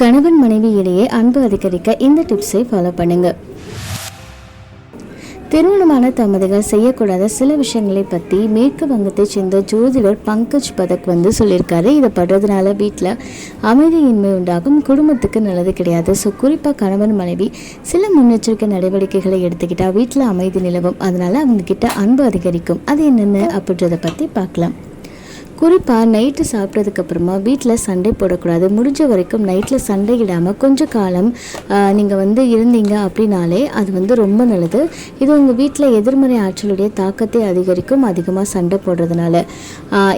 கணவன் மனைவி இடையே அன்பு அதிகரிக்க இந்த டிப்ஸை ஃபாலோ பண்ணுங்க. திருமணமான தம்பதிகள் செய்யக்கூடாத சில விஷயங்களை பற்றி மேற்கு வங்கத்தைச் சேர்ந்த ஜோதிடர் பங்கஜ் பதக் வந்து சொல்லியிருக்காரு. இதை படுறதுனால வீட்டில் அமைதியின்மை உண்டாகும் குடும்பத்துக்கு நல்லது கிடையாது. ஸோ குறிப்பாக கணவன் மனைவி சில முன்னெச்சரிக்கை நடவடிக்கைகளை எடுத்துக்கிட்டால் வீட்டில் அமைதி நிலவும். அதனால் அவங்கக்கிட்ட அன்பு அதிகரிக்கும். அது என்னென்ன அப்படின்றத பற்றி பார்க்கலாம். குறிப்பாக நைட்டு சாப்பிட்டதுக்கு அப்புறமா வீட்டில் சண்டை போடக்கூடாது. முடிஞ்ச வரைக்கும் நைட்டில் சண்டை இடாமல் காலம் நீங்கள் வந்து இருந்தீங்க அப்படின்னாலே அது வந்து ரொம்ப நல்லது. இது உங்கள் வீட்டில் எதிர்மறை ஆற்றலுடைய தாக்கத்தை அதிகரிக்கும். அதிகமாக சண்டை போடுறதுனால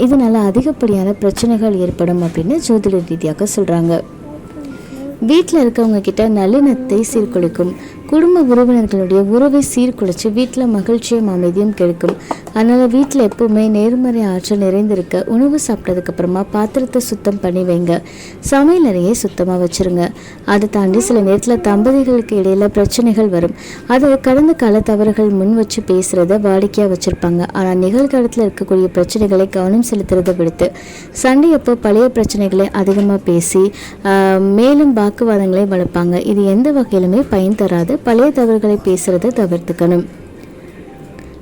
இதனால் அதிகப்படியான பிரச்சனைகள் ஏற்படும் அப்படின்னு ஜோதிட ரீதியாக சொல்கிறாங்க வீட்டில் இருக்கவங்க கிட்ட நல்லிணத்தை சீர்குலைக்கும். குடும்ப உறவினர்களுடைய உறவை சீர்குலைச்சு வீட்டில் மகிழ்ச்சியும் அமைதியும் கிடைக்கும். அதனால் வீட்டில் எப்பவுமே நேர்மறை ஆற்றல் நிறைந்திருக்க உணவு சாப்பிட்டதுக்கப்புறமா பாத்திரத்தை சுத்தம் பண்ணி வைங்க. சமையல் அறையை சுத்தமாக வச்சுருங்க. அதை தாண்டி சில நேரத்தில் தம்பதிகளுக்கு இடையில் பிரச்சனைகள் வரும். அது கடந்த கால தவறுகள் முன் வச்சு பேசுகிறத வாடிக்கையாக வச்சுருப்பாங்க. ஆனால் நிகழ்காலத்தில் இருக்கக்கூடிய பிரச்சனைகளை கவனம் செலுத்துறதை விடுத்து சண்டை அப்போ பழைய பிரச்சனைகளை அதிகமாக பேசி மேலும் வாக்குவாதங்களை வளர்ப்பாங்க. இது எந்த வகையிலுமே பயன் தராது பழைய தவறுகளை பேசுகிறத தவிர்த்துக்கணும்.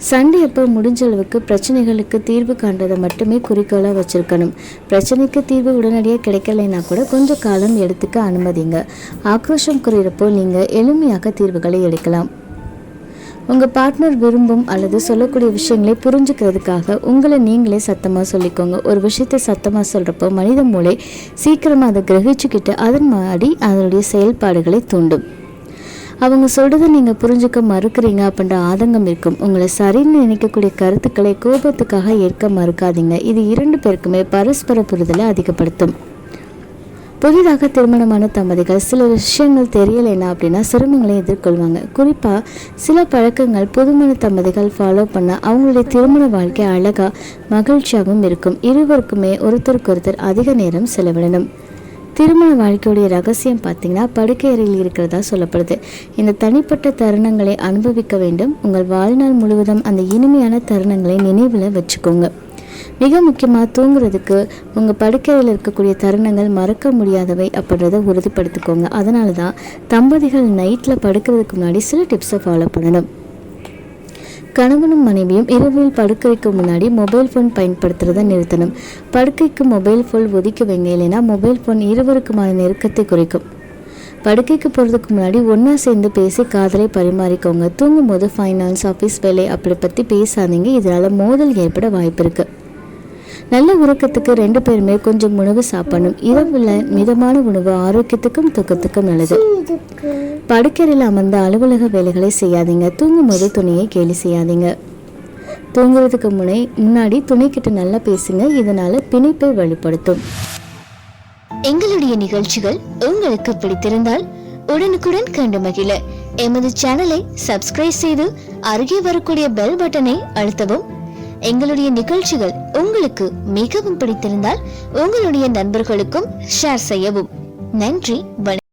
சண்டை அப்போ முடிஞ்ச அளவுக்கு பிரச்சனைகளுக்கு தீர்வு காண்றதை மட்டுமே குறிக்கோளாக வச்சுருக்கணும். பிரச்சனைக்கு தீர்வு உடனடியாக கிடைக்கலைன்னா கூட கொஞ்சம் காலம் எடுத்துக்க அனுமதிங்க. ஆக்ரோஷம் குறையிறப்போ நீங்கள் எளிமையாக தீர்வுகளை எடுக்கலாம். உங்கள் பார்ட்னர் விரும்பும் அல்லது சொல்லக்கூடிய விஷயங்களை புரிஞ்சுக்கிறதுக்காக உங்களை நீங்களே சத்தமாக சொல்லிக்கோங்க. ஒரு விஷயத்தை சத்தமாக சொல்கிறப்போ மனித மூளை சீக்கிரமாக அதை கிரகிச்சுக்கிட்டு அதன் மாடி அதனுடைய செயல்பாடுகளை தூண்டும். அவங்க சொல்கிறத நீங்கள் புரிஞ்சுக்க மறுக்கிறீங்க அப்படின்ற ஆதங்கம் இருக்கும். உங்களை சரின்னு நினைக்கக்கூடிய கருத்துக்களை கோபத்துக்காக ஏற்க மறுக்காதீங்க. இது இரண்டு பேருக்குமே பரஸ்பர புரிதலை அதிகப்படுத்தும். புதிதாக திருமணமான தம்பதிகள் சில விஷயங்கள் தெரியலைன்னா அப்படின்னா சிரமங்களை எதிர்கொள்வாங்க. குறிப்பாக சில பழக்கங்கள் புதுமண தம்பதிகள் ஃபாலோ பண்ண அவங்களுடைய திருமண வாழ்க்கை அழகாக மகிழ்ச்சியாகவும் இருக்கும். இருவருக்குமே ஒருத்தருக்கொருத்தர் அதிக நேரம் செலவிடணும். திருமண வாழ்க்கையுடைய ரகசியம் பார்த்தீங்கன்னா படுக்கை அறையில் இருக்கிறதா சொல்லப்படுது. இந்த தனிப்பட்ட தருணங்களை அனுபவிக்க வேண்டும். உங்கள் வாழ்நாள் முழுவதும் அந்த இனிமையான தருணங்களை நினைவில் வச்சுக்கோங்க. மிக முக்கியமாக தூங்குறதுக்கு உங்கள் படுக்கையில் இருக்கக்கூடிய தருணங்கள் மறக்க முடியாதவை அப்படின்றத உறுதிப்படுத்திக்கோங்க. அதனால தான் தம்பதிகள் நைட்டில் படுக்கிறதுக்கு முன்னாடி சில டிப்ஸை ஃபாலோ பண்ணணும். கணவனும் மனைவியும் இரவில் படுக்கைக்கு முன்னாடி மொபைல் ஃபோன் பயன்படுத்துறதை நிறுத்தணும். படுக்கைக்கு மொபைல் ஃபோன் ஒதுக்கி வைங்க இல்லைன்னா மொபைல் ஃபோன் இருவருக்குமான நெருக்கத்தை குறைக்கும். படுக்கைக்கு போகிறதுக்கு முன்னாடி ஒன்றா சேர்ந்து பேசி காதலை பரிமாறிக்கோங்க. தூங்கும்போது ஃபைனான்ஸ் ஆஃபீஸ் வேலை அப்படி பற்றி பேசாதீங்க. இதனால் மோதல் ஏற்பட வாய்ப்பு இருக்குது நல்ல உறக்கத்துக்கு ரெண்டு பேருமே கொஞ்சம் உணவு சாப்பிடணும். இரவுல மிதமான உணவு ஆரோக்கியத்துக்கும் தூக்கத்துக்கும் நல்லது. படுக்கையில் அமர்ந்த அலுவலக வேலைகளை செய்யாதீங்க. தூங்கும்போது துணியை கேலி செய்யாதீங்க. தூங்குறதுக்கு முன்னே முன்னாடி துணைக்கிட்ட நல்லா பேசுங்க. இதனால பிணைப்பை வெளிப்படுத்தும் எங்களுடைய நிகழ்ச்சிகள் உங்களுக்கு பிடித்திருந்தால் உடனுக்குடன் கண்டு மகிழ. எமது சேனலை சப்ஸ்கிரைப் செய்து அருகே வரக்கூடிய பெல் பட்டனை அழுத்தவும். எங்களுடைய நிகழ்ச்சிகள் உங்களுக்கு மிகவும் பிடித்திருந்தால் உங்களுடைய நண்பர்களுக்கும் ஷேர் செய்யவும். நன்றி வணக்கம்.